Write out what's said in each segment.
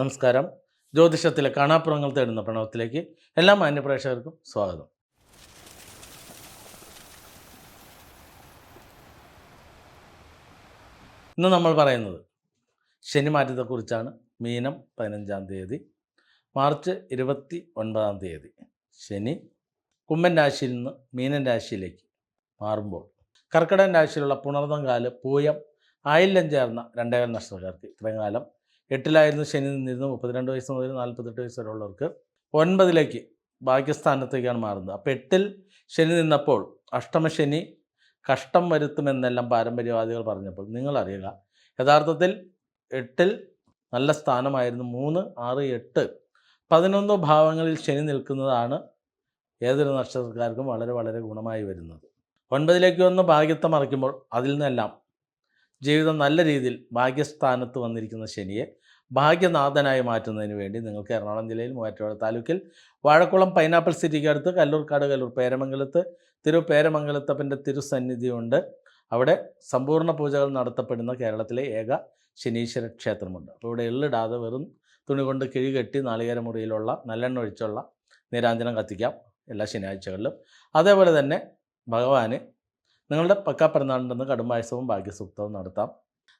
നമസ്കാരം. ജ്യോതിഷത്തിലെ കാണാപ്പുറങ്ങൾ തേടുന്ന പ്രണവത്തിലേക്ക് എല്ലാ മാന്യപ്രേക്ഷകർക്കും സ്വാഗതം. ഇന്ന് നമ്മൾ പറയുന്നത് ശനി മാറ്റത്തെക്കുറിച്ചാണ്. മീനം പതിനഞ്ചാം തീയതി മാർച്ച് ഇരുപത്തി ഒൻപതാം തീയതി. ശനി കുംഭൻ രാശിയിൽ നിന്ന് മീനൻ രാശിയിലേക്ക് മാറുമ്പോൾ കർക്കിടകൻ രാശിയിലുള്ള പുണർന്നം കാൽ പൂയം ആയില്യം ചേർന്ന രണ്ടേകാൽ നക്ഷത്രക്കാർക്ക് ഇത്രയും കാലം എട്ടിലായിരുന്നു ശനി നിന്നിരുന്നു. മുപ്പത്തിരണ്ട് വയസ്സ് മുതൽ നാൽപ്പത്തെട്ട് വയസ്സ് വരെയുള്ളവർക്ക് ഒൻപതിലേക്ക് ഭാഗ്യസ്ഥാനത്തേക്കാണ് മാറുന്നത്. അപ്പോൾ എട്ടിൽ ശനി നിന്നപ്പോൾ അഷ്ടമശനി കഷ്ടം വരുത്തുമെന്നെല്ലാം പാരമ്പര്യവാദികൾ പറഞ്ഞപ്പോൾ നിങ്ങളറിയുക യഥാർത്ഥത്തിൽ എട്ടിൽ നല്ല സ്ഥാനമായിരുന്നു മൂന്ന് ആറ് എട്ട്. പതിനൊന്ന് ഭാവങ്ങളിൽ ശനി നിൽക്കുന്നതാണ് ഏതൊരു നക്ഷത്രക്കാർക്കും വളരെ വളരെ ഗുണമായി വരുന്നത്. ഒൻപതിലേക്ക് വന്ന് ഭാഗ്യത്തെ മറിക്കുമ്പോൾ അതിൽ നിന്നെല്ലാം ജീവിതം നല്ല രീതിയിൽ ഭാഗ്യസ്ഥാനത്ത് വന്നിരിക്കുന്ന ശനിയെ ഭാഗ്യനാഥനായി മാറ്റുന്നതിന് വേണ്ടി നിങ്ങൾക്ക് എറണാകുളം ജില്ലയിൽ മൂവാറ്റുപുഴ താലൂക്കിൽ വാഴക്കുളം പൈനാപ്പിൾ സിറ്റിക്ക് അടുത്ത് കല്ലൂർക്കാട് കല്ലൂർ പേരമംഗലത്ത് തിരു പേരമംഗലത്തപ്പന്റെ തിരുസന്നിധിയുണ്ട്. അവിടെ സമ്പൂർണ പൂജകൾ നടത്തപ്പെടുന്ന കേരളത്തിലെ ഏക ശനീശ്വര ക്ഷേത്രമുണ്ട്. അപ്പോൾ ഇവിടെ എള്ളിടാതെ വെറും തുണി കൊണ്ട് കിഴികെട്ടി നാളികേരമുറിയിലുള്ള നാളികേര മുറിയിലുള്ള നല്ലെണ്ണ ഒഴിച്ചുള്ള നീരാഞ്ജനം കത്തിക്കാം എല്ലാ ശനിയാഴ്ചകളിലും. അതേപോലെ തന്നെ ഭഗവാന് നിങ്ങളുടെ പക്കാ പിറന്നാളിന്റെ കടുംപായസവും ഭാഗ്യസൂക്തവും നടത്താം.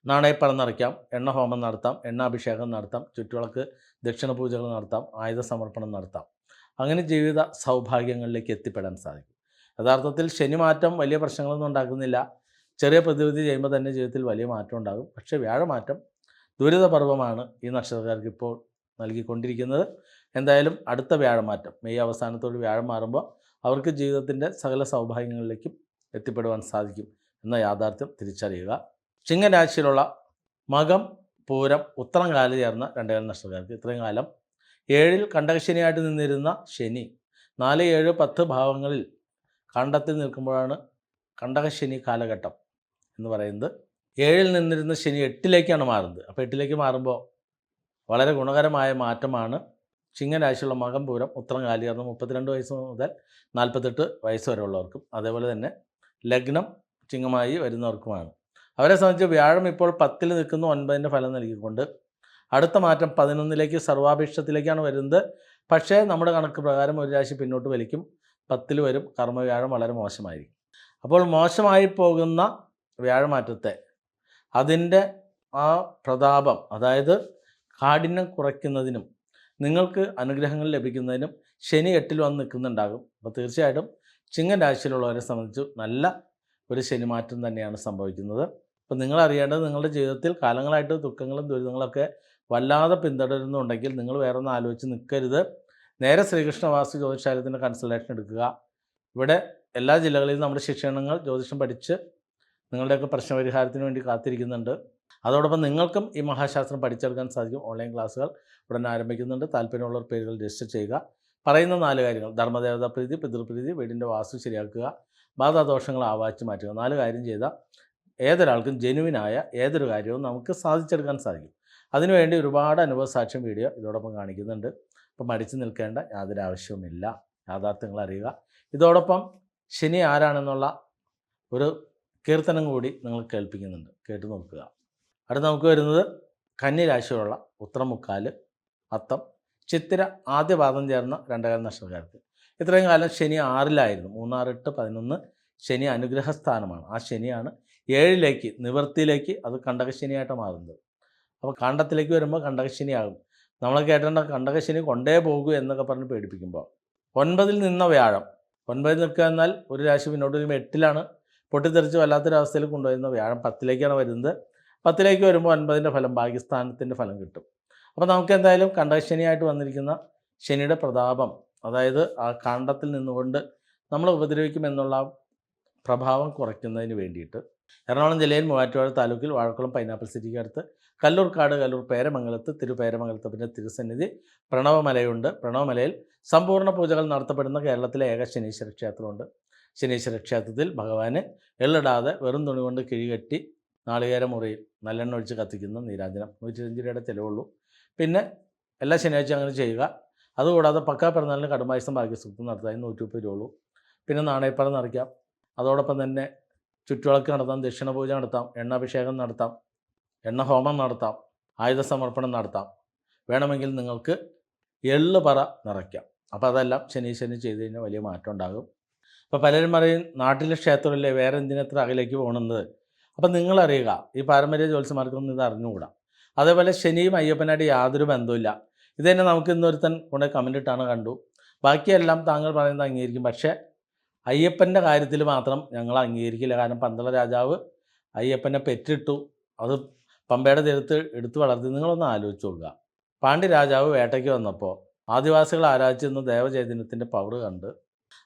നാണയപ്പറ നിറയ്ക്കാം എണ്ണ ഹോമം നടത്താം എണ്ണാഭിഷേകം നടത്താം ചുറ്റുവിളക്ക് ദക്ഷിണ പൂജകൾ നടത്താം ആയുധ സമർപ്പണം നടത്താം. അങ്ങനെ ജീവിത സൗഭാഗ്യങ്ങളിലേക്ക് എത്തിപ്പെടാൻ സാധിക്കും. യഥാർത്ഥത്തിൽ ശനി മാറ്റം വലിയ പ്രശ്നങ്ങളൊന്നും ഉണ്ടാക്കുന്നില്ല. ചെറിയ പ്രതിവിധി ചെയ്യുമ്പോൾ തന്നെ ജീവിതത്തിൽ വലിയ മാറ്റം ഉണ്ടാകും. പക്ഷേ വ്യാഴമാറ്റം ദുരിതപർവമാണ് ഈ നക്ഷത്രക്കാർക്ക് ഇപ്പോൾ നൽകിക്കൊണ്ടിരിക്കുന്നത്. എന്തായാലും അടുത്ത വ്യാഴമാറ്റം മെയ് അവസാനത്തോട് വ്യാഴം മാറുമ്പോൾ അവർക്ക് ജീവിതത്തിന്റെ സകല സൗഭാഗ്യങ്ങളിലേക്കും എത്തിപ്പെടുവാൻ സാധിക്കും എന്ന യാഥാർത്ഥ്യം തിരിച്ചറിയുക. ചിങ്ങരാശിയിലുള്ള മകം പൂരം ഉത്തരം കാലം ചേർന്ന രണ്ടേകാല നക്ഷത്രക്കാർക്ക് ഇത്രയും കാലം. ഏഴിൽ കണ്ടകശനിയായിട്ട് നിന്നിരുന്ന ശനി. നാല് ഏഴ് പത്ത് ഭാവങ്ങളിൽ കണ്ടത്തിൽ നിൽക്കുമ്പോഴാണ് കണ്ടകശനി കാലഘട്ടം എന്ന് പറയുന്നത്. ഏഴിൽ നിന്നിരുന്ന ശനി എട്ടിലേക്കാണ് മാറുന്നത്. അപ്പോൾ എട്ടിലേക്ക് മാറുമ്പോൾ വളരെ ഗുണകരമായ മാറ്റമാണ് ചിങ്ങരാശിയുള്ള മകം പൂരം ഉത്തരം കാലം ചേർന്ന് മുപ്പത്തിരണ്ട് വയസ്സ് മുതൽ നാൽപ്പത്തെട്ട് വയസ്സ് വരെയുള്ളവർക്കും അതേപോലെ തന്നെ ലഗ്നം ചിങ്ങമായി വരുന്നവർക്കുമാണ്. അവരെ സംബന്ധിച്ച് വ്യാഴം ഇപ്പോൾ പത്തിൽ നിൽക്കുന്നു ഒൻപതിന്റെ ഫലം നൽകിക്കൊണ്ട്. അടുത്ത മാറ്റം പതിനൊന്നിലേക്ക് സർവാഭീഷ്ടത്തിലേക്കാണ് വരുന്നത്. പക്ഷേ നമ്മുടെ കണക്ക് പ്രകാരം ഒരു രാശി പിന്നോട്ട് വലിക്കും. പത്തിൽ വരും കർമ്മവ്യാഴം വളരെ മോശമായിരിക്കും. അപ്പോൾ മോശമായി പോകുന്ന വ്യാഴമാറ്റത്തെ അതിന്റെ ആ പ്രതാപം അതായത് കാഠിന്യം കുറയ്ക്കുന്നതിനും നിങ്ങൾക്ക് അനുഗ്രഹങ്ങൾ ലഭിക്കുന്നതിനും ശനി എട്ടിൽ വന്ന് നിൽക്കുന്നുണ്ടാകും. അപ്പോൾ തീർച്ചയായിട്ടും ചിങ്ങൻ രാശിയിലുള്ളവരെ സംബന്ധിച്ച് നല്ല ഒരു ശനിമാറ്റം തന്നെയാണ് സംഭവിക്കുന്നത്. അപ്പോൾ നിങ്ങൾ അറിയേണ്ടത് നിങ്ങളുടെ ജീവിതത്തിൽ കാലങ്ങളായിട്ട് ദുഃഖങ്ങളും ദുരിതങ്ങളൊക്കെ വല്ലാതെ പിന്തുടരുന്നുണ്ടെങ്കിൽ നിങ്ങൾ വേറെ ഒന്ന് ആലോചിച്ച് നിൽക്കരുത്. നേരെ ശ്രീകൃഷ്ണ ജ്യോതിശാലയത്തിന്റെ കൺസൾട്ടേഷൻ എടുക്കുക. ഇവിടെ എല്ലാ ജില്ലകളിലും നമ്മുടെ ശിക്ഷണങ്ങൾ ജ്യോതിഷം പഠിച്ച് നിങ്ങളുടെയൊക്കെ പ്രശ്നപരിഹാരത്തിന് വേണ്ടി കാത്തിരിക്കുന്നുണ്ട്. അതോടൊപ്പം നിങ്ങൾക്കും ഈ മഹാശാസ്ത്രം പഠിച്ചെടുക്കാൻ സാധിക്കും. ഓൺലൈൻ ക്ലാസ്സുകൾ ഉടൻ ആരംഭിക്കുന്നുണ്ട്. താല്പര്യമുള്ളവർ പേരുകൾ രജിസ്റ്റർ ചെയ്യുക. പറയുന്ന നാല് കാര്യങ്ങൾ. ധർമ്മദേവതാ പ്രീതി പിതൃപ്രീതി വീടിന്റെ വാസ്തു ശരിയാക്കുക. ബാധാദോഷങ്ങൾ ആവാച്ച് മാറ്റുക. നാല് കാര്യം ചെയ്താൽ ഏതൊരാൾക്കും ജെനുവിനായ ഏതൊരു കാര്യവും നമുക്ക് സാധിച്ചെടുക്കാൻ സാധിക്കും. അതിനുവേണ്ടി ഒരുപാട് അനുഭവ സാക്ഷ്യം വീഡിയോ ഇതോടൊപ്പം കാണിക്കുന്നുണ്ട്. അപ്പം മടിച്ചു നിൽക്കേണ്ട യാതൊരു ആവശ്യവുമില്ല യാഥാർത്ഥ്യങ്ങൾ അറിയുക. ഇതോടൊപ്പം ശനി ആരാണെന്നുള്ള ഒരു കീർത്തനം കൂടി നിങ്ങൾ കേൾപ്പിക്കുന്നുണ്ട്. കേട്ടു നോക്കുക. അടുത്ത് നമുക്ക് വരുന്നത് കന്യരാശിയുള്ള ഉത്രമുക്കാൽ അത്തം ചിത്തിര ആദ്യ പാദം ചേർന്ന രണ്ടകാല നക്ഷത്രക്കാർക്ക്. ഇത്രയും കാലം ശനി ആറിലായിരുന്നു. മൂന്നാറ് എട്ട് പതിനൊന്ന് ശനി അനുഗ്രഹസ്ഥാനമാണ്. ആ ശനിയാണ് ഏഴിലേക്ക് നിവൃത്തിയിലേക്ക് അത് കണ്ടകശനിയായിട്ട് മാറുന്നത്. അപ്പോൾ കാണ്ടത്തിലേക്ക് വരുമ്പോൾ കണ്ടകശനിയാകും. നമ്മൾ കേട്ടേണ്ട കണ്ടകശനി കൊണ്ടേ പോകൂ എന്നൊക്കെ പറഞ്ഞ് പേടിപ്പിക്കുമ്പോൾ ഒൻപതിൽ നിന്ന വ്യാഴം. ഒൻപതിൽ നിൽക്കുക എന്നാൽ ഒരു രാശി മുന്നോട്ട് വരുമ്പോൾ എട്ടിലാണ്. പൊട്ടിത്തെറിച്ച് വല്ലാത്തൊരവസ്ഥയിൽ കൊണ്ടുവരുന്ന വ്യാഴം പത്തിലേക്കാണ് വരുന്നത്. പത്തിലേക്ക് വരുമ്പോൾ ഒൻപതിന്റെ ഫലം ഭാഗ്യസ്ഥാനത്തിന്റെ ഫലം കിട്ടും. അപ്പോൾ നമുക്ക് എന്തായാലും കണ്ടകശനിയായിട്ട് വന്നിരിക്കുന്ന ശനിയുടെ പ്രതാപം അതായത് ആ കാണ്ടത്തിൽ നിന്നുകൊണ്ട് നമ്മൾ ഉപദ്രവിക്കുമെന്നുള്ള പ്രഭാവം കുറയ്ക്കുന്നതിന് വേണ്ടിയിട്ട് എറണാകുളം ജില്ലയിൽ മൂവാറ്റുപുഴ താലൂക്കിൽ വാഴക്കുളം പൈനാപ്പിൾ സിറ്റിക്ക് അടുത്ത് കല്ലൂർക്കാട് കല്ലൂർ പേരമംഗലത്ത് തിരുപേരമംഗലത്ത്. പിന്നെ തിരുസന്നിധി പ്രണവമലയുണ്ട്. പ്രണവമലയിൽ സമ്പൂർണ പൂജകൾ നടത്തപ്പെടുന്ന കേരളത്തിലെ ഏക ശനീശ്വര ക്ഷേത്രമുണ്ട്. ശനീശ്വര ക്ഷേത്രത്തിൽ ഭഗവാന് എള്ളിടാതെ വെറും തുണി കൊണ്ട് കിഴികെട്ടി നാളികേര മുറിയിൽ നല്ലെണ്ണ ഒഴിച്ച് കത്തിക്കുന്ന നീരാജനം നൂറ്റിരഞ്ച് രൂപയുടെ ചിലവുള്ളൂ. പിന്നെ എല്ലാ ശനിയാഴ്ച അങ്ങനെ ചെയ്യുക. അതുകൂടാതെ പക്കാ പിറന്നാളിന് കടുംബായുസം ഭാഗ്യസുഖം നടത്താൻ നൂറ്റി മുപ്പത് രൂപ ഉള്ളൂ പിന്നെ നാണയപ്പറ നിറയ്ക്കാം. അതോടൊപ്പം തന്നെ ചുറ്റുവിളക്ക് നടത്താം ദക്ഷിണപൂജ നടത്താം എണ്ണാഭിഷേകം നടത്താം എണ്ണ ഹോമം നടത്താം ആയുധ സമർപ്പണം നടത്താം. വേണമെങ്കിൽ നിങ്ങൾക്ക് എള്ള് പറ നിറയ്ക്കാം. അപ്പോൾ അതെല്ലാം ശനി ശനി ചെയ്ത് കഴിഞ്ഞാൽ വലിയ മാറ്റം ഉണ്ടാകും. അപ്പോൾ പലരും പറയും നാട്ടിലെ ക്ഷേത്രമല്ലേ? വേറെ എന്തിനത്ര അകലേക്ക് പോകുന്നത് അപ്പം നിങ്ങളറിയുക ഈ പാരമ്പര്യ ജ്യോത്സ്യമാർക്കൊന്നും ഇത് അറിഞ്ഞുകൂടാ. അതേപോലെ ശനിയും അയ്യപ്പനായിട്ട് യാതൊരു ബന്ധവുമില്ല. ഇത് തന്നെ നമുക്ക് ഇന്നൊരുത്തൻ കൊണ്ട് കമന്റ് ഇട്ടാണ് കണ്ടു. ബാക്കിയെല്ലാം താങ്കൾ പറയുന്നത് അംഗീകരിക്കും. പക്ഷേ അയ്യപ്പന്റെ കാര്യത്തിൽ മാത്രം ഞങ്ങൾ അംഗീകരിക്കില്ല. കാരണം പന്തള രാജാവ് അയ്യപ്പനെ പെറ്റിട്ടു. അത് പമ്പയുടെ തീരത്ത് എടുത്തു വളർത്തി. നിങ്ങളൊന്ന് ആലോചിച്ച് നോക്കുക. പാണ്ഡ്യ രാജാവ് വേട്ടയ്ക്ക് വന്നപ്പോൾ ആദിവാസികൾ ആരാധിച്ചിരുന്ന ദേവചൈതന്യത്തിന്റെ പവർ കണ്ട്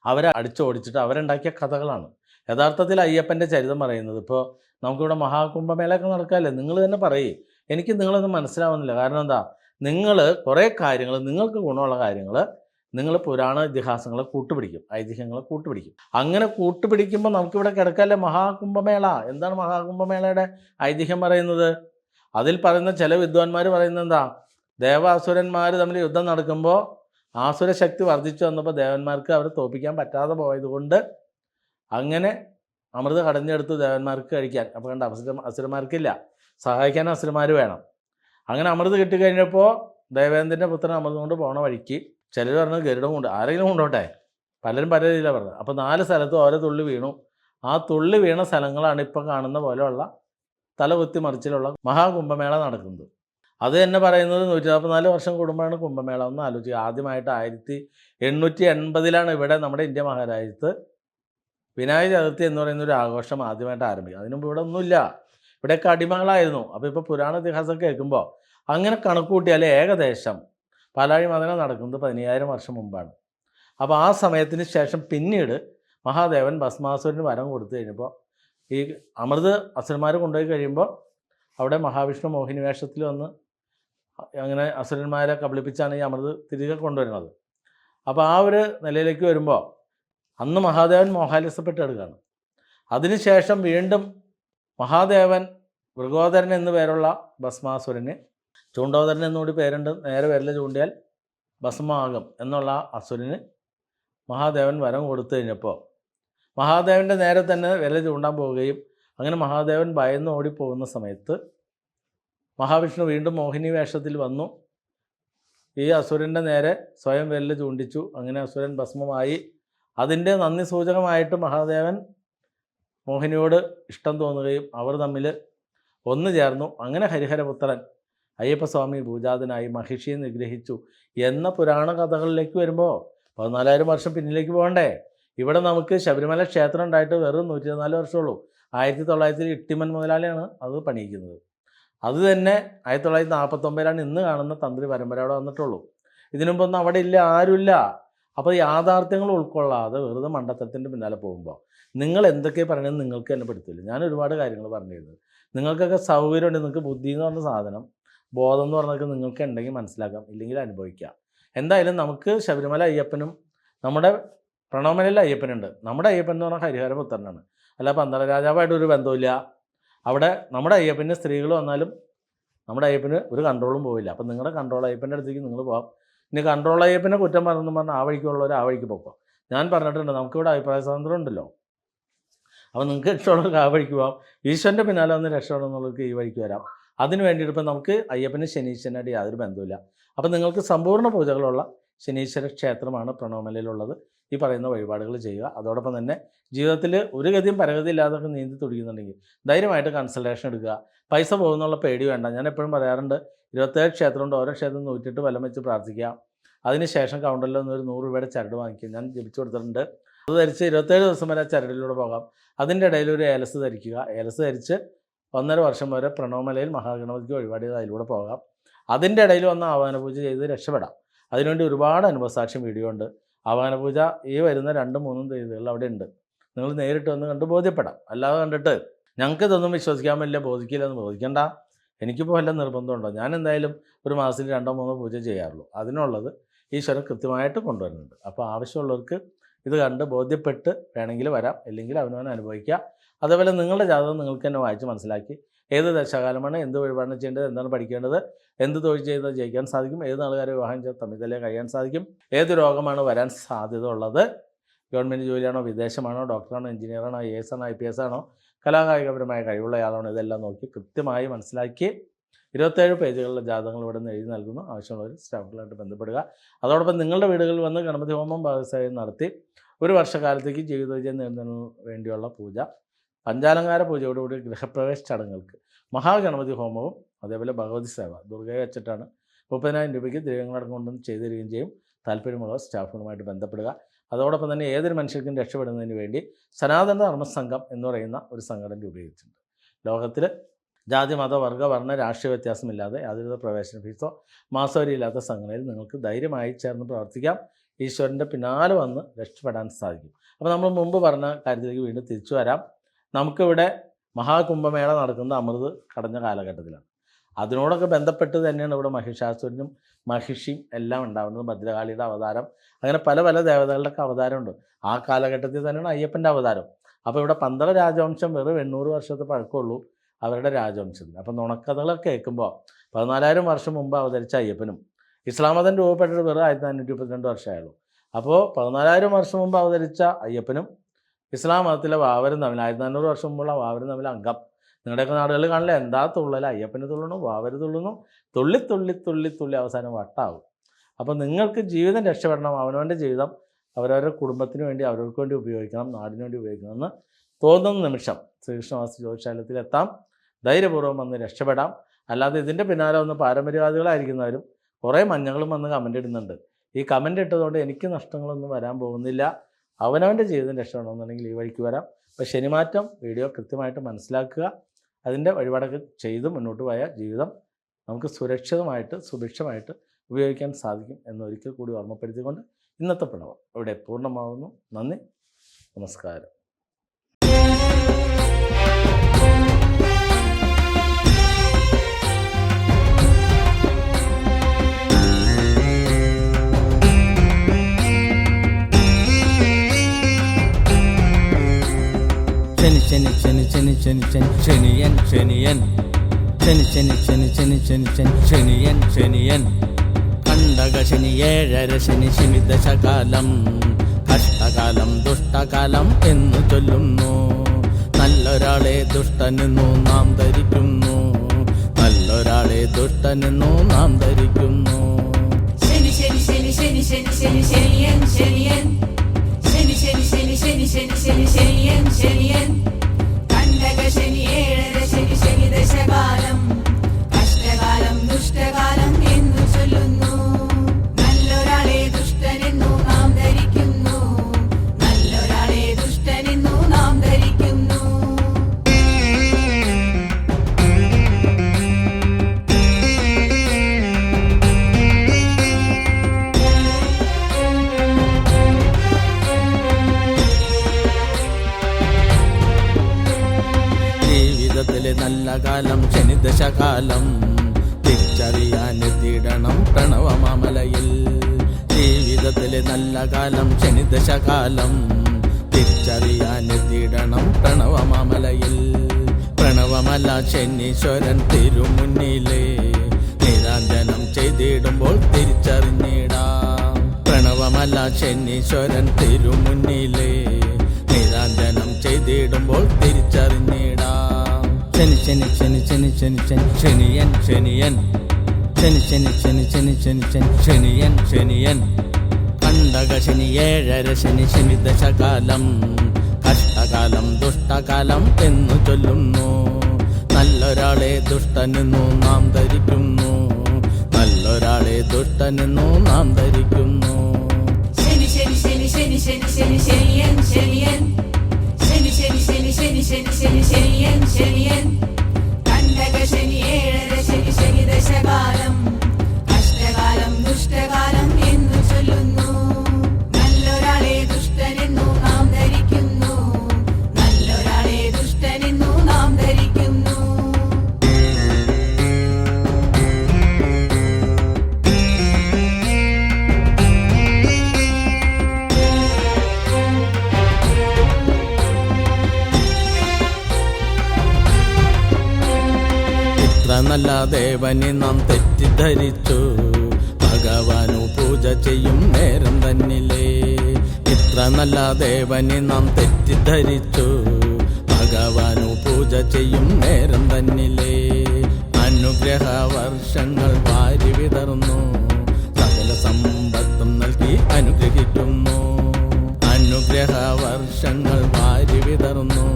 അവരെ അടിച്ചോടിച്ചിട്ട് അവരുണ്ടാക്കിയ കഥകളാണ്. യഥാർത്ഥത്തിൽ അയ്യപ്പന്റെ ചരിതം പറയുന്നത് ഇപ്പോൾ നമുക്കിവിടെ മഹാകുംഭമേളയൊക്കെ നടക്കാമല്ലേ നിങ്ങൾ തന്നെ പറയും. എനിക്ക് നിങ്ങളൊന്നും മനസ്സിലാവുന്നില്ല. കാരണം എന്താ? നിങ്ങൾ കുറേ കാര്യങ്ങൾ നിങ്ങൾക്ക് ഗുണമുള്ള കാര്യങ്ങൾ നിങ്ങൾ പുരാണ ഇതിഹാസങ്ങളെ കൂട്ടുപിടിക്കും ഐതിഹ്യങ്ങളെ കൂട്ടുപിടിക്കും. അങ്ങനെ കൂട്ടുപിടിക്കുമ്പോൾ നമുക്കിവിടെ കിടക്കല്ലേ മഹാകുംഭമേള? എന്താണ് മഹാകുംഭമേളയുടെ ഐതിഹ്യം പറയുന്നത്? അതിൽ പറയുന്ന ചില വിദ്വാൻമാർ പറയുന്നത് എന്താ ദേവാസുരന്മാർ തമ്മിൽ യുദ്ധം നടക്കുമ്പോൾ ആസുര ശക്തി വർദ്ധിച്ചു വന്നപ്പോൾ ദേവന്മാർക്ക് അവരെ തോപ്പിക്കാൻ പറ്റാതെ പോയതുകൊണ്ട് അങ്ങനെ അമൃത് കടഞ്ഞെടുത്ത് ദേവന്മാർക്ക് കഴിക്കാൻ. അപ്പോൾ കണ്ട അസുര അസുരന്മാർക്കില്ല. സഹായിക്കാൻ അസുരന്മാർ വേണം. അങ്ങനെ അമൃത് കിട്ടിക്കഴിഞ്ഞപ്പോൾ ദേവേന്ദ്രന്റെ പുത്രൻ അമൃത് കൊണ്ട് പോണ വഴിക്ക് ചിലർ പറഞ്ഞത് ഗരുഡം കൊണ്ട് ആരെങ്കിലും കൊണ്ടോട്ടെ? പലരും പല രീതിയിലാണ് പറഞ്ഞത്. അപ്പോൾ നാല് സ്ഥലത്തും ഓരോ തുള്ളി വീണു. ആ തുള്ളി വീണ സ്ഥലങ്ങളാണ് ഇപ്പോൾ കാണുന്ന പോലെയുള്ള തലകുത്തി മറിച്ചിലുള്ള മഹാകുംഭമേള നടക്കുന്നത്. അത് തന്നെ പറയുന്നത് നൂറ്റി നാൽപ്പത്തിനാല് വർഷം കൂടുമ്പോഴാണ് കുംഭമേള ഒന്ന് ആലോചിക്കുക. ആദ്യമായിട്ട് ആയിരത്തി എണ്ണൂറ്റി എൺപതിലാണ് ഇവിടെ നമ്മുടെ ഇന്ത്യ മഹാരാജ്യത്ത് വിനായക ചതുർത്ഥി എന്ന് പറയുന്ന ഒരു ആഘോഷം ആദ്യമായിട്ട് ആരംഭിക്കുക. അതിനു മുമ്പ് ഇവിടെ ഒന്നുമില്ല. ഇവിടെയൊക്കെ അടിമകളായിരുന്നു. അപ്പോൾ ഇപ്പോൾ പുരാണ ഇതിഹാസം കേൾക്കുമ്പോൾ അങ്ങനെ കണക്കുകൂട്ടിയാൽ ഏകദേശം പാലാഴി മദനം നടക്കുന്നത് പതിനയ്യായിരം വർഷം മുമ്പാണ്. അപ്പോൾ ആ സമയത്തിന് ശേഷം പിന്നീട് മഹാദേവൻ ഭസ്മാസുരന് വരം കൊടുത്തു കഴിഞ്ഞപ്പോൾ ഈ അമൃത് അസുരന്മാർ കൊണ്ടുപോയി കഴിയുമ്പോൾ അവിടെ മഹാവിഷ്ണു മോഹിനി വേഷത്തിൽ വന്ന് അങ്ങനെ അസുരന്മാരെ കബളിപ്പിച്ചാണ് ഈ അമൃത് തിരികെ കൊണ്ടുവരുന്നത്. അപ്പോൾ ആ ഒരു നിലയിലേക്ക് വരുമ്പോൾ അന്ന് മഹാദേവൻ മോഹാലസ്യപ്പെട്ട് എടുക്കുകയാണ് അതിനുശേഷം വീണ്ടും മഹാദേവൻ മൃഗോദരൻ എന്നു പേരുള്ള ഭസ്മാസുരന് ചൂണ്ടോദരൻ എന്നുകൂടി പേരുണ്ട്. നേരെ വിരൽ ചൂണ്ടിയാൽ ഭസ്മാകം എന്നുള്ള അസുരന് മഹാദേവൻ വരം കൊടുത്തു കഴിഞ്ഞപ്പോൾ. മഹാദേവന്റെ നേരെ തന്നെ വിരൽ ചൂണ്ടാൻ പോവുകയും അങ്ങനെ മഹാദേവൻ ഭയന്ന് ഓടിപ്പോകുന്ന സമയത്ത് മഹാവിഷ്ണു വീണ്ടും മോഹിനി വേഷത്തിൽ വന്നു. ഈ അസുരന്റെ നേരെ സ്വയം വിരൽ ചൂണ്ടിച്ചു. അങ്ങനെ അസുരൻ ഭസ്മമായി. അതിന്റെ നന്ദി സൂചകമായിട്ട് മഹാദേവൻ മോഹിനിയോട് ഇഷ്ടം തോന്നുകയും അവർ തമ്മിൽ ഒന്നു ചേർന്നു. അങ്ങനെ ഹരിഹരപുത്രൻ അയ്യപ്പസ്വാമി പൂജാതനായി മഹിഷിയെ നിഗ്രഹിച്ചു. എന്ന പുരാണ കഥകളിലേക്ക് വരുമ്പോൾ പതിനാലായിരം വർഷം പിന്നിലേക്ക് പോകണ്ടേ? ഇവിടെ നമുക്ക് ശബരിമല ക്ഷേത്രം ഉണ്ടായിട്ട് വെറും നൂറ്റി ഇരുപത്തിനാല് വർഷമുള്ളൂ. ആയിരത്തി തൊള്ളായിരത്തി ഇട്ടിമൻ മുതലാളിയാണ് അത് പണിയിക്കുന്നത്. അത് തന്നെ ആയിരത്തി തൊള്ളായിരത്തി നാൽപ്പത്തൊമ്പതിലാണ് ഇന്ന് കാണുന്ന തന്ത്രി പരമ്പര അവിടെ വന്നിട്ടുള്ളൂ. ഇതിനുമ്പൊന്നും അവിടെ ഇല്ല ആരുമില്ല. അപ്പോൾ യാഥാർത്ഥ്യങ്ങൾ ഉൾക്കൊള്ളാതെ വെറുതെ മണ്ടത്തരത്തിന്റെ പിന്നാലെ പോകുമ്പോൾ നിങ്ങൾ എന്തൊക്കെ പറയണമെന്ന് നിങ്ങൾക്ക് തന്നെ പഠിത്തില്ല ഞാൻ ഒരുപാട് കാര്യങ്ങൾ പറഞ്ഞിരുന്നു. നിങ്ങൾക്കൊക്കെ സൗകര്യമുണ്ട്. നിങ്ങൾക്ക് ബുദ്ധി എന്ന് പറഞ്ഞ സാധനം ബോധം എന്ന് പറഞ്ഞതൊക്കെ നിങ്ങൾക്ക് ഉണ്ടെങ്കിൽ മനസ്സിലാക്കാം ഇല്ലെങ്കിൽ അനുഭവിക്കാം. എന്തായാലും നമുക്ക് ശബരിമല അയ്യപ്പനും നമ്മുടെ പ്രണവമലയിൽ അയ്യപ്പനുണ്ട്. നമ്മുടെ അയ്യപ്പൻ എന്ന് പറഞ്ഞാൽ ഹരിഹരപുത്രനാണ്. അല്ല പന്തള രാജാവായിട്ട് ഒരു ബന്ധമില്ല അവിടെ നമ്മുടെ അയ്യപ്പന് സ്ത്രീകൾ വന്നാലും നമ്മുടെ അയ്യപ്പന് ഒരു കൺട്രോളും പോവില്ല. അപ്പം നിങ്ങളുടെ കൺട്രോൾ അയ്യപ്പന്റെ അടുത്തേക്ക് നിങ്ങൾ പോകാം ഇനി കൺട്രോൾ അയ്യപ്പനെ കുറ്റം പറഞ്ഞു പറഞ്ഞാൽ ആ വഴിക്കുള്ളവർ ആ വഴിക്ക് പോക്കാം. ഞാൻ പറഞ്ഞിട്ടുണ്ട് നമുക്കിവിടെ അഭിപ്രായ സ്വാതന്ത്ര്യം ഉണ്ടല്ലോ. അപ്പോൾ നിങ്ങൾക്ക് ഇഷ്ടമുള്ളവർക്ക് ആ വഴിക്ക് പോകാം ഈശ്വരന്റെ പിന്നാലെ വന്ന് രക്ഷപ്പെടുന്നുള്ളവർക്ക് ഈ വഴിക്ക് വരാം. അതിന് വേണ്ടിയിട്ട് ഇപ്പം നമുക്ക് അയ്യപ്പന് ശനീശ്വരനായിട്ട് യാതൊരു ബന്ധമില്ല അപ്പം നിങ്ങൾക്ക് സമ്പൂർണ പൂജകളുള്ള ശനീശ്വര ക്ഷേത്രമാണ് പ്രണവമലയിലുള്ളത്. ഈ പറയുന്ന വഴിപാടുകൾ ചെയ്യുക. അതോടൊപ്പം തന്നെ ജീവിതത്തിൽ ഒരു ഗതിയും പരഗതി ഇല്ലാതൊക്കെ നീന്തി തുടിക്കുന്നുണ്ടെങ്കിൽ ധൈര്യമായിട്ട് കൺസൾട്ടേഷൻ എടുക്കുക. പൈസ പോകുന്നുള്ള പേടി വേണ്ട. ഞാൻ എപ്പോഴും പറയാറുണ്ട് ഇരുപത്തേഴ് ക്ഷേത്രമുണ്ട് ഓരോ ക്ഷേത്രം നൂറ്റിട്ട് വലം വെച്ച് പ്രാർത്ഥിക്കുക. അതിനുശേഷം കൗണ്ടറിൽ നിന്ന് ഒരു നൂറ് രൂപയുടെ ചരട് വാങ്ങിക്കുക ഞാൻ ജപിച്ചു കൊടുത്തിട്ടുണ്ട്. അത് ധരിച്ച് ഇരുപത്തേഴ് ദിവസം വരെ ചരടിലൂടെ പോകാം. അതിന്റെ ഇടയിൽ ഒരു ഏലസ് ധരിക്കുക. ഏലസ് ധരിച്ച് ഒന്നര വർഷം വരെ പ്രണവമലയിൽ മഹാഗണപതിക്ക് വഴിപാട് ചെയ്ത് അതിലൂടെ പോകാം. അതിന്റെ ഇടയിൽ വന്ന് ആവാഹന പൂജ ചെയ്ത് രക്ഷപ്പെടാം. അതിനുവേണ്ടി ഒരുപാട് അനുഭവസാക്ഷ്യം വീഡിയോ ഉണ്ട്. ആവാഹന പൂജ ഈ വരുന്ന രണ്ടും മൂന്നും തീയതികളിൽ അവിടെ ഉണ്ട്. നിങ്ങൾ നേരിട്ട് വന്ന് കണ്ട് ബോധ്യപ്പെടാം. അല്ലാതെ കണ്ടിട്ട് ഞങ്ങൾക്ക് ഇതൊന്നും വിശ്വസിക്കാൻ പറ്റില്ല ബോധിക്കില്ലെന്ന് ബോധിക്കണ്ട. എനിക്കിപ്പോൾ വല്ല നിർബന്ധമുണ്ടോ? ഞാൻ എന്തായാലും ഒരു മാസത്തിൽ രണ്ടോ മൂന്നോ പൂജ ചെയ്യാറുള്ളൂ. അതിനുള്ളത് ഈശ്വരൻ കൃത്യമായിട്ട് കൊണ്ടുവരുന്നുണ്ട്. അപ്പോൾ ആവശ്യമുള്ളവർക്ക് ഇത് കണ്ട് ബോധ്യപ്പെട്ട് വേണമെങ്കിൽ വരാം. ഇല്ലെങ്കിൽ അവനവൻ അനുഭവിക്കുക അതേപോലെ നിങ്ങളുടെ ജാതകം നിങ്ങൾക്ക് തന്നെ വായിച്ച് മനസ്സിലാക്കി. ഏത് ദശകാലമാണ് എന്ത് വഴിപാടാണ് ചെയ്യേണ്ടത് എന്താണ് പഠിക്കേണ്ടത് എന്ത് തൊഴിൽ ചെയ്താൽ ജയിക്കാൻ സാധിക്കും ഏത് നാളുകാരെ വിവാഹം ചെയ്ത് തമ്മിൽ കഴിയാൻ സാധിക്കും ഏത് രോഗമാണ് വരാൻ സാധ്യത ഉള്ളത് ഗവൺമെന്റ് ജോലിയാണോ വിദേശമാണോ ഡോക്ടറാണോ എഞ്ചിനീയറാണോ ഐ എസ് ആണോ ഐ പി എസ് ആണോ കലാകായികപരമായ കഴിവുള്ള ആളാണോ ഇതെല്ലാം നോക്കി കൃത്യമായി മനസ്സിലാക്കി ഇരുപത്തേഴ് പേജുകളിലെ ജാതകങ്ങൾ ഇവിടെ നിന്ന് എഴുതി നൽകുന്നു. ആവശ്യമുള്ളവർ സ്റ്റാഫുകളായിട്ട് ബന്ധപ്പെടുക. അതോടൊപ്പം നിങ്ങളുടെ വീടുകളിൽ വന്ന് ഗണപതി ഹോമം ഭാഗസേവനം നടത്തി ഒരു വർഷക്കാലത്തേക്ക് ജീവിത വിജയം വേണ്ടിയുള്ള പൂജ. പഞ്ചാലങ്കാര പൂജയോടുകൂടി ഗൃഹപ്രവേശ ചടങ്ങുകൾക്ക് മഹാഗണപതി ഹോമവും അതേപോലെ ഭഗവതി സേവ ദുർഗയെ വെച്ചിട്ടാണ് മുപ്പതിനായിരം രൂപയ്ക്ക് ദ്രവ്യങ്ങളടക്കം കൊണ്ടും ചെയ്തു തരികയും ചെയ്യും. താല്പര്യമുള്ള സ്റ്റാഫുകളുമായിട്ട് ബന്ധപ്പെടുക. അതോടൊപ്പം തന്നെ ഏതൊരു മനുഷ്യർക്കും രക്ഷപ്പെടുന്നതിന് വേണ്ടി സനാതന ധർമ്മസംഘം എന്ന് പറയുന്ന ഒരു സംഘടന രൂപീകരിച്ചിട്ടുണ്ട്. ലോകത്തിൽ ജാതി മത വർഗ വർണ രാഷ്ട്രീയ വ്യത്യാസമില്ലാതെ യാതൊരുവിധ പ്രവേശന ഫീസോ മാസവരിയില്ലാത്ത സംഘടനയിൽ നിങ്ങൾക്ക് ധൈര്യമായി ചേർന്ന് പ്രവർത്തിക്കാം. ഈശ്വരന്റെ പിന്നാലെ വന്ന് രക്ഷപ്പെടാൻ സാധിക്കും. അപ്പോൾ നമ്മൾ മുമ്പ് പറഞ്ഞ കാര്യത്തിലേക്ക് വീണ്ടും തിരിച്ചു വരാം. നമുക്കിവിടെ മഹാകുംഭമേള നടക്കുന്ന അമൃത് കടഞ്ഞ കാലഘട്ടത്തിലാണ്. അതിനോടൊക്കെ ബന്ധപ്പെട്ട് തന്നെയാണ് ഇവിടെ മഹിഷാസുരനും മഹിഷിയും എല്ലാം ഉണ്ടാവുന്നത്. ഭദ്രകാളിയുടെ അവതാരം. അങ്ങനെ പല പല ദേവതകളുടെയൊക്കെ അവതാരമുണ്ട്. ആ കാലഘട്ടത്തിൽ തന്നെയാണ് അയ്യപ്പന്റെ അവതാരം. അപ്പോൾ ഇവിടെ പന്തള രാജവംശം വെറും എണ്ണൂറ് വർഷത്തെ പഴക്കമുള്ളൂ. അവരുടെ രാജവംശത്തിൽ. അപ്പം നുണക്കഥകളൊക്കെ കേൾക്കുമ്പോൾ പതിനാലായിരം വർഷം മുമ്പ് അവതരിച്ച അയ്യപ്പനും ഇസ്ലാം മതം രൂപപ്പെട്ടിട്ട് വെറും ആയിരത്തി അഞ്ഞൂറ്റി മുപ്പത്തിരണ്ട് വർഷമായുള്ളൂ. അപ്പോൾ പതിനാലായിരം വർഷം മുമ്പ് അവതരിച്ച അയ്യപ്പനും ഇസ്ലാം മതത്തിലെ വാവരും തമ്മിൽ ആയിരത്തി നാനൂറ് വർഷം മുമ്പുള്ള വാവരും തമ്മിൽ അംഗം. നിങ്ങളുടെയൊക്കെ നാടുകളിൽ കാണില്ല എന്താ തുള്ളൽ അയ്യപ്പന് തുള്ളണു വാവര് തുള്ളുന്നു. തുള്ളി തുള്ളി തുള്ളി തുള്ളി അവസാനം വട്ടാവും. അപ്പോൾ നിങ്ങൾക്ക് ജീവിതം രക്ഷപ്പെടണം അവനവന്റെ ജീവിതം അവരവരുടെ കുടുംബത്തിന് വേണ്ടി അവർക്ക് വേണ്ടി ഉപയോഗിക്കണം നാടിന് വേണ്ടി ഉപയോഗിക്കണം എന്ന് തോന്നുന്ന നിമിഷം ശ്രീകൃഷ്ണവാസി ജ്യോതിശാലയത്തിൽ എത്താം ധൈര്യപൂർവം വന്ന് രക്ഷപ്പെടാം. അല്ലാതെ ഇതിന്റെ പിന്നാലെ ഒന്ന് പാരമ്പര്യവാദികളായിരിക്കുന്നവരും കുറേ മഞ്ഞങ്ങളും വന്ന് കമന്റ് ഇടുന്നുണ്ട്. ഈ കമന്റ് ഇട്ടതുകൊണ്ട് എനിക്ക് നഷ്ടങ്ങളൊന്നും വരാൻ പോകുന്നില്ല. അവനവന്റെ ജീവിതം രക്ഷപ്പെടണമെന്നുണ്ടെങ്കിൽ ഈ വഴിക്ക് വരാം. അപ്പോൾ ശനിമാറ്റം വീഡിയോ കൃത്യമായിട്ട് മനസ്സിലാക്കുക. അതിന്റെ വഴിപാടൊക്കെ ചെയ്ത് മുന്നോട്ട് പോയ ജീവിതം നമുക്ക് സുരക്ഷിതമായിട്ട് സുഭിക്ഷമായിട്ട് ഉപയോഗിക്കാൻ സാധിക്കും എന്നൊരിക്കൽ കൂടി ഓർമ്മപ്പെടുത്തിക്കൊണ്ട് ഇന്നത്തെ പ്രണവം ഇവിടെ പൂർണമാകുന്നു നന്ദി. നമസ്കാരം. ശനി ശനി ശനി ശനി ശനി ശനി ശനിയൻ ശനിയൻ ശനി ശനി ശനി ശനി ശനി ശനി ശനിയൻ ശനിയൻ കണ്ടക ശനി ഏഴര ശനി ദശകാലം കഷ്ടകാലം ദുഷ്ടകാലം എന്ന് ചൊല്ലുന്നു നല്ലൊരാളെ ദുഷ്ടനെന്നു നാം ധരിക്കുന്നു നല്ലൊരാളെ ദുഷ്ടനെന്നു നാം ധരിക്കുന്നു ശനി ശനി ശനി ശനി ശനി ശനി ശനിയൻ ശനിയൻ ശനി ശനി ശനി ശനി ശനി ശനി ശനിയൻ ശനിയൻ. കണ്ടക ശനി ഏഴര ശനി ശനി ദശകാലം ശനിദശകാലം തിരിച്ചറിയാനെത്തിയിടണം പ്രണവമാമലയിൽ. ജീവിതത്തിലെ നല്ല കാലം ശനിദശകാലം തിരിച്ചറിയാനെത്തിയിടണം പ്രണവമാമലയിൽ. പ്രണവമല ശനീശ്വരൻ തിരുമുന്നിലെ. നിരാഞ്ജനം ചെയ്തിടുമ്പോൾ തിരിച്ചറിഞ്ഞിടാം. പ്രണവമല ശനീശ്വരൻ തിരുമുന്നിലെ. നിരാഞ്ജനം ചെയ്തിടുമ്പോൾ തിരിച്ചറിഞ്ഞിടാം. ശനി ശനി ശനി ശനി ശനി ശനി ശനിയൻ ശനിയൻ ശനി ശനി ശനി ശനി ശനി ശനി ശനിയൻ ശനിയൻ കണ്ടക ശനി ഏഴര ശനി ശനി ദശകാലം കഷ്ടകാലം ദുഷ്ടകാലം എന്നു ചൊല്ലുന്നു നല്ലൊരാളെ ദുഷ്ടനെന്നു നാം ധരിക്കുന്നു നല്ലൊരാളെ ദുഷ്ടനെന്നു നാം ധരിക്കുന്നു ശനി ശനി ശനി ശനി ശനി ശനി ശനിയൻ ശനിയൻ ശനി ശനി ശനി ശനി ശനി ശനി ശനിയൻ ശനിയൻ. കണ്ടക ശനി ഏഴര ശനി ശനി ദശകാലം. ദേവനെ നാം തെറ്റിദ്ധരിച്ചു. ഭഗവാനു പൂജ ചെയ്യും നേരം തന്നിലേ. ഇത്ര നല്ല ദേവനെ നാം തെറ്റിദ്ധരിച്ചു. ഭഗവാനു പൂജ ചെയ്യും നേരം തന്നിലേ. അനു അനുഗ്രഹ വർഷങ്ങൾ വാരി വിതർന്നു സകല സമ്പത്തും നൽകി അനുഗ്രഹിക്കുന്നു. അനുഗ്രഹ വർഷങ്ങൾ വാരി വിതർന്നു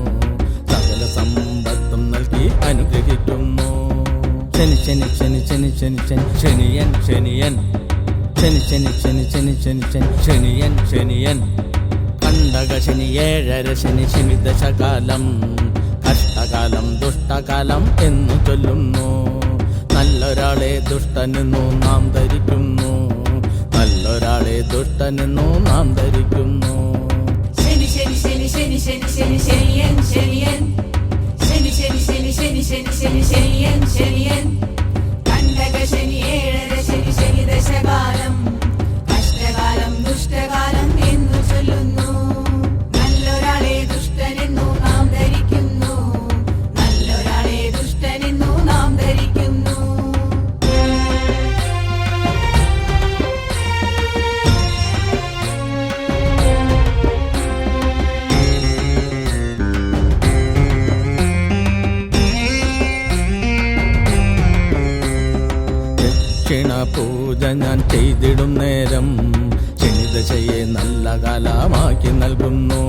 സകല സമ്പത്തും നൽകി അനുഗ്രഹിക്കുന്നു. ശനി ശനി ശനി ശനി ശനി ശനി ശനിയൻ ശനിയൻ ശനി ശനി ശനി ശനി ശനി ശനി ശനിയൻ ശനിയൻ കണ്ടക ശനി ഏഴര ശനി ശനി ദശകാലം കഷ്ടകാലം ദുഷ്ടകാലം എന്നു ചൊല്ലുന്നു നല്ലൊരാളെ ദുഷ്ടനെന്നു നാം ധരിക്കുന്നു നല്ലൊരാളെ ദുഷ്ടനെന്നു നാം ധരിക്കുന്നു ശനി ശനി ശനി ശനി ശനി ശനി ശനിയൻ ശനിയൻ ശനി ശനി ശനി ശനി ശനി ശനി ശനിയൻ ശനിയൻ. കണ്ടക ശനി ഏഴര ശനി ശനി ദശകാലം കഷ്ടകാലം ദുഷ്ടകാലം. പൂജ ഞാൻ ചെയ്തിടും നേരം. ചെയ്തശയെ നല്ല കാലമാക്കി നൽകുന്നു.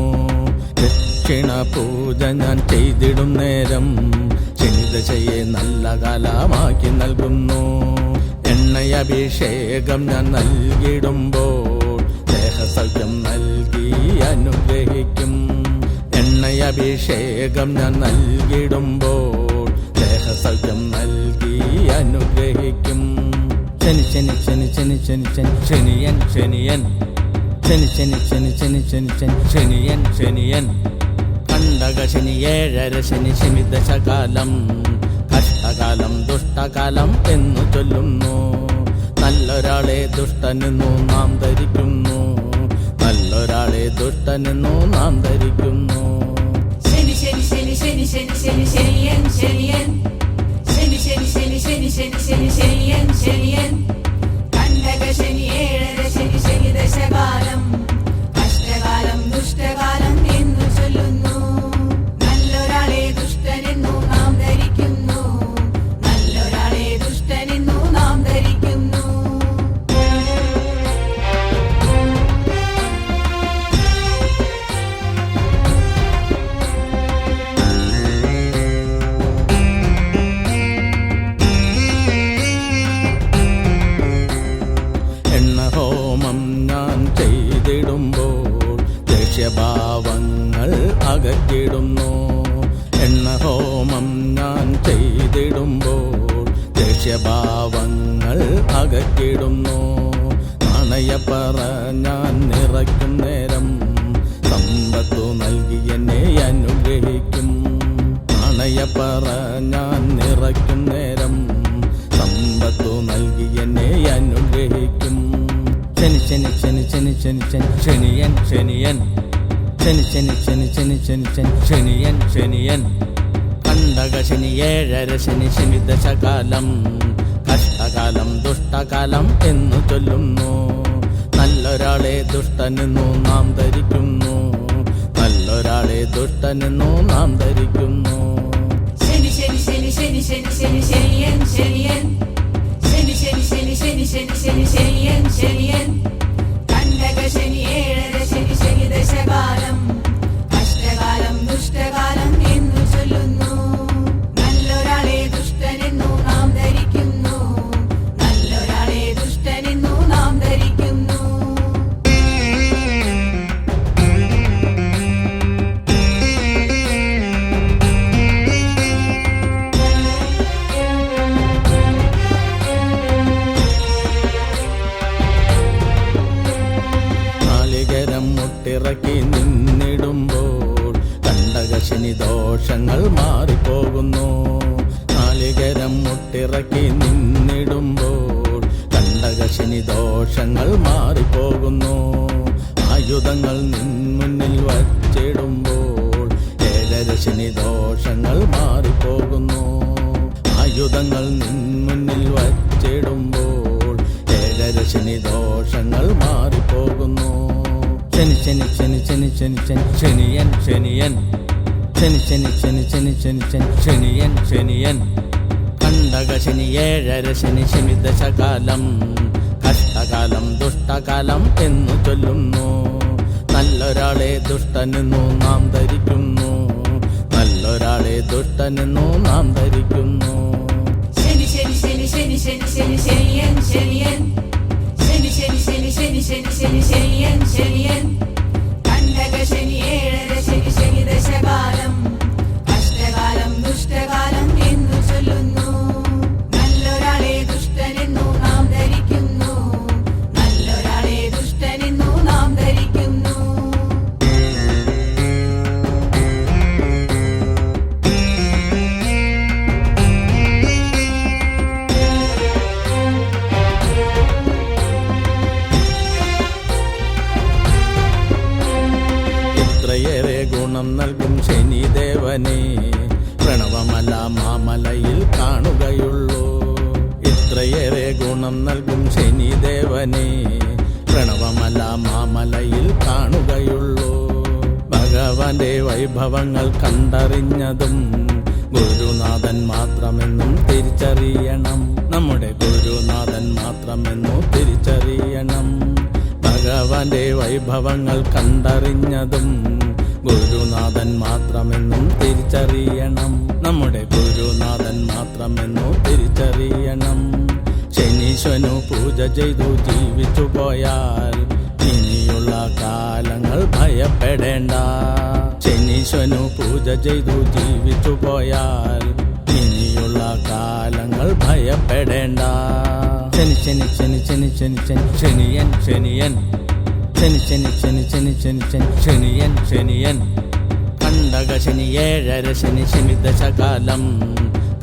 ദക്ഷിണ പൂജ ഞാൻ ചെയ്തിടും നേരം. ചെയ്തശയെ നല്ല കാലമാക്കി നൽകുന്നു. എണ്ണയഭിഷേകം ഞാൻ നൽകിടുമ്പോൾ ദേഹസൗഖ്യം നൽകി അനുഗ്രഹിക്കും. എണ്ണയഭിഷേകം ഞാൻ നൽകിടുമ്പോൾ ദേഹസൗഖ്യം നൽകി അനുഗ്രഹിക്കും. ശനി ശനി ശനി ശനി ശനി ശനി ശനിയൻ ശനിയൻ ശനി ശനി ശനി ശനി ശനി ശനി ശനിയൻ ശനിയൻ കണ്ടക ശനി ഏഴര ശനി ശനി ദശകാലം കഷ്ടകാലം ദുഷ്ടകാലം എന്നു ചൊല്ലുന്നു നല്ലൊരാളെ ദുഷ്ടനെന്നു നാം ധരിക്കുന്നു നല്ലൊരാളെ ദുഷ്ടനെന്നു നാം ധരിക്കുന്നു ശനി ശനി ശനി ശനി ശനി ശനി ശനിയൻ ശനിയൻ ശനി ശനി ശനി ശനി ശനി ശനി ശനിയൻ ശനിയൻ. കണ്ടക ശനി ഏഴര ശനി ശനി ദശകാലം. ലക്ഷ്യഭാവങ്ങൾ എണ്ണ ഹോമം ഞാൻ ചെയ്തിടുമ്പോൾ ലക്ഷ്യഭാവങ്ങൾ അകറ്റിടുന്നു നാണയപ്പറ ഞാൻ നിറയ്ക്കും നേരം സമ്പത്തു നൽകി എന്നെ അനുഗ്രഹിക്കും. നാണയപ്പറ ഞാൻ നിറയ്ക്കും നേരം സമ്പത്തു നൽകി എന്നെ അനുഗ്രഹിക്കും. ശനി ശനി ശനി ശനി ശനി ശനി ശനിയൻ ശനിയൻ. ശനി ശനി ശനി ശനി ശനി ശനി ശനിയൻ ശനിയൻ കണ്ടക ശനി ഏഴര ശനി ശനി ദശകാലം കഷ്ടകാലം ദുഷ്ടകാലം എന്നു ചൊല്ലുന്നു നല്ലൊരാളെ ദുഷ്ടനെന്നു നാം ധരിക്കുന്നു നല്ലൊരാളെ ദുഷ്ടനെന്നു നാം ധരിക്കുന്നു ശനി ശനി ശനി ശനി ശനി ശനി ശനിയൻ ശനിയൻ ശനി ശനി ശനി ശനി ശനി ശനി ശനിയൻ ശനിയൻ കണ്ടക ശനി ഏഴര ശനി ശനി ദശകാലം ദോഷങ്ങൾ മാറിപ്പോകുന്നു. നാളികരം മുട്ടിറക്കി നിന്നിടുമ്പോൾ കണ്ടകശിനി ദോഷങ്ങൾ മാറിപ്പോകുന്നു. ആയുധങ്ങൾ നിൻ മുന്നിൽ വച്ചിടുമ്പോൾ ഏഴരശിനി ദോഷങ്ങൾ മാറിപ്പോകുന്നു. ആയുധങ്ങൾ നിൻ മുന്നിൽ വച്ചിടുമ്പോൾ ഏഴരശിനി ദോഷങ്ങൾ മാറിപ്പോകുന്നു. ശനി ശനി ശനി ശനി ശനി ശനി ശനിയൻ ശനിയൻ. ശനി ശനി ശനി ശനി ശനി ശനി ശനിയൻ ശനിയൻ കണ്ട കണ്ടക ശനി ഏഴര ശനി ശനി ദശകാലം കഷ്ടകാലം ദുഷ്ടകാലം എന്നു ചൊല്ലുന്നു നല്ലൊരാളെ ദുഷ്ടനെന്നു നാം ധരിക്കുന്നു നല്ലൊരാളെ ദുഷ്ടനെന്നു നാം ധരിക്കുന്നു ശനി ശനി ശനി ശനി ശനി ശനി ശനിയൻ ശനിയൻ ശനി ശനി ശനി ശനി ശനി ശനി ശനിയൻ ശനിയൻ കണ്ടക ശനി ഏഴര ശനി ഗുണം നൽകും ശനിദേവനെ. പ്രണവമല മാമലയിൽ കാണുകയുള്ളൂ. ഇത്രയേറെ ഗുണം നൽകും ശനിദേവനെ. പ്രണവമല മാമലയിൽ കാണുകയുള്ളൂ. ഭഗവാന്റെ വൈഭവങ്ങൾ കണ്ടറിഞ്ഞതും ഗുരുനാഥൻ മാത്രമെന്നും തിരിച്ചറിയണം. നമ്മുടെ ഗുരുനാഥൻ മാത്രമെന്നു തിരിച്ചറിയണം. ഭഗവാന്റെ വൈഭവങ്ങൾ കണ്ടറിഞ്ഞതും ഗുരുനാഥൻ മാത്രമെന്നും തിരിച്ചറിയണം. നമ്മുടെ ഗുരുനാഥൻ മാത്രമെന്നു തിരിച്ചറിയണം. ശനീശ്വനു പൂജ ചെയ്തു ജീവിച്ചു പോയാൽ ഇനിയുള്ള കാലങ്ങൾ ഭയപ്പെടേണ്ട. ശനീശ്വനു പൂജ ചെയ്തു ജീവിച്ചു പോയാൽ ഇനിയുള്ള കാലങ്ങൾ ഭയപ്പെടേണ്ട. ശനി ശനി ശനി ശനി ശനി ശനി ശനിയൻ ശനിയൻ. ശനി ശനി ശനി ശനി ശനി ശനി ശനിയൻ ശനിയൻ കണ്ടക ശനി ഏഴര ശനി ശനി ദശകാലം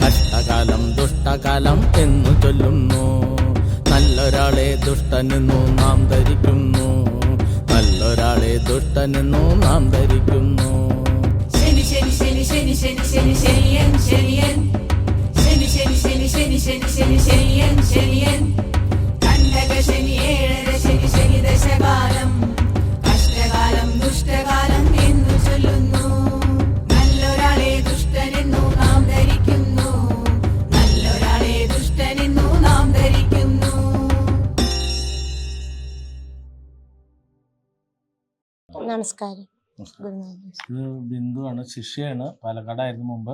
കഷ്ടകാലം ദുഷ്ടകാലം എന്നു ചൊല്ലുന്നു നല്ലൊരാളെ ദുഷ്ടനെന്നു നാം ധരിക്കുന്നു നല്ലൊരാളെ ദുഷ്ടനെന്നു നാം ധരിക്കുന്നു ശനി ശനി ശനി ശനി ശനി ശനി ശനിയൻ ശനിയൻ ശനി ശനി ശനി ശനി ശനി ശനി ശനിയൻ ശനിയൻ നമസ്കാരം. ബിന്ദുവാണ്. ശിഷ്യയാണ്. പാലക്കാടായിരുന്നു മുമ്പ്.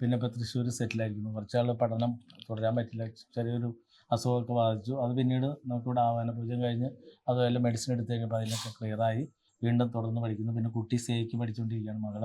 പിന്നെ ഇപ്പോൾ തൃശ്ശൂർ സെറ്റിലായിരിക്കുന്നു. കുറച്ചാൾ പഠനം തുടരാൻ പറ്റില്ല. ചെറിയൊരു അസുഖമൊക്കെ ബാധിച്ചു. അത് പിന്നീട് നമുക്കിവിടെ ആവാന പൂജം കഴിഞ്ഞ് അതുപോലെ മെഡിസിൻ എടുത്ത് കഴിഞ്ഞപ്പോൾ അതിനൊക്കെ ക്ലിയറായി വീണ്ടും തുടർന്ന് പഠിക്കുന്നു. പിന്നെ കുട്ടി സേക്ക് പഠിച്ചുകൊണ്ടിരിക്കുകയാണ് മകൾ.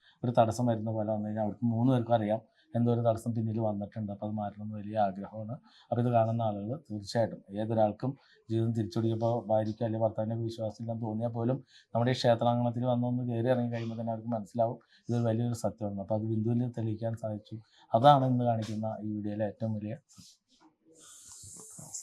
ഒരു തടസ്സം വരുന്ന പോലെ വന്നു കഴിഞ്ഞാൽ അവർക്ക് മൂന്ന് പേർക്കും അറിയാം എന്തോ ഒരു തടസ്സം പിന്നിൽ വന്നിട്ടുണ്ട്. അപ്പോൾ അത് മാറ്റണമെന്ന് വലിയ ആഗ്രഹമാണ്. അപ്പോൾ ഇത് കാണുന്ന ആളുകൾ തീർച്ചയായിട്ടും ഏതൊരാൾക്കും ജീവിതം തിരിച്ചുപിടിക്കുമ്പോൾ ഭാര്യയ്ക്ക് അല്ലെങ്കിൽ ഭർത്താവിന്റെ വിശ്വാസമില്ലെന്ന് തോന്നിയാൽ പോലും നമ്മുടെ ഈ ക്ഷേത്രാങ്കണത്തിൽ വന്നൊന്ന് കയറി ഇറങ്ങി കഴിയുമ്പോൾ തന്നെ അവർക്ക് മനസ്സിലാവും ഇതൊരു വലിയൊരു സത്യമാണ്. അപ്പോൾ അത് ബിന്ദുവിൽ തെളിയിക്കാൻ സാധിച്ചു. അതാണ് ഇന്ന് കാണിക്കുന്ന ഈ വീഡിയോയിലെ ഏറ്റവും വലിയ സത്യം.